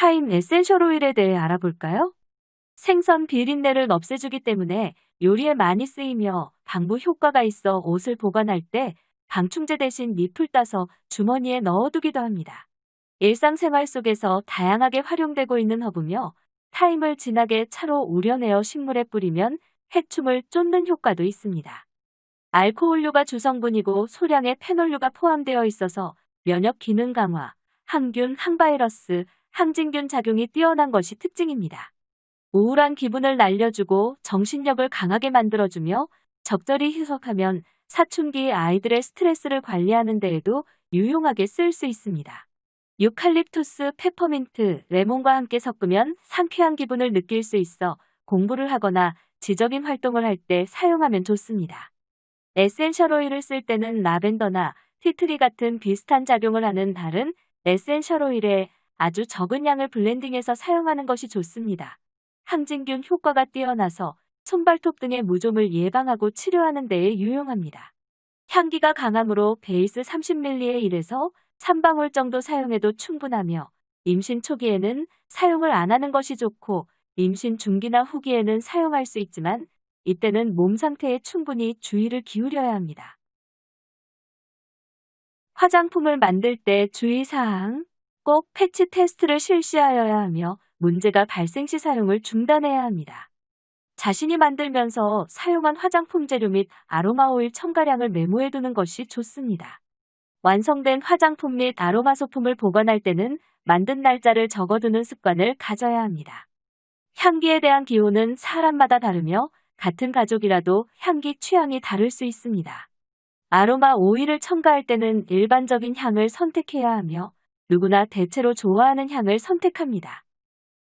타임 에센셜 오일에 대해 알아볼까요? 생선 비린내를 없애주기 때문에 요리에 많이 쓰이며 방부 효과가 있어 옷을 보관할 때 방충제 대신 잎을 따서 주머니에 넣어두기도 합니다. 일상생활 속에서 다양하게 활용되고 있는 허브며 타임을 진하게 차로 우려내어 식물에 뿌리면 해충을 쫓는 효과도 있습니다. 알코올류가 주성분이고 소량의 페놀류가 포함되어 있어서 면역 기능 강화, 항균, 항바이러스, 항진균 작용이 뛰어난 것이 특징입니다. 우울한 기분을 날려주고 정신력을 강하게 만들어주며 적절히 희석하면 사춘기 아이들의 스트레스를 관리하는 데에도 유용하게 쓸 수 있습니다. 유칼립투스, 페퍼민트, 레몬과 함께 섞으면 상쾌한 기분을 느낄 수 있어 공부를 하거나 지적인 활동을 할 때 사용하면 좋습니다. 에센셜 오일을 쓸 때는 라벤더나 티트리 같은 비슷한 작용을 하는 다른 에센셜 오일에 아주 적은 양을 블렌딩해서 사용하는 것이 좋습니다. 항진균 효과가 뛰어나서 손발톱 등의 무좀을 예방하고 치료하는 데에 유용합니다. 향기가 강하므로 베이스 30ml에 1에서 3방울 정도 사용해도 충분하며 임신 초기에는 사용을 안 하는 것이 좋고 임신 중기나 후기에는 사용할 수 있지만 이때는 몸 상태에 충분히 주의를 기울여야 합니다. 화장품을 만들 때 주의사항 꼭 패치 테스트를 실시하여야 하며 문제가 발생 시 사용을 중단해야 합니다. 자신이 만들면서 사용한 화장품 재료 및 아로마 오일 첨가량을 메모해 두는 것이 좋습니다. 완성된 화장품 및 아로마 소품을 보관할 때는 만든 날짜를 적어두는 습관을 가져야 합니다. 향기에 대한 기호는 사람마다 다르며 같은 가족이라도 향기 취향이 다를 수 있습니다. 아로마 오일을 첨가할 때는 일반적인 향을 선택해야 하며 누구나 대체로 좋아하는 향을 선택합니다.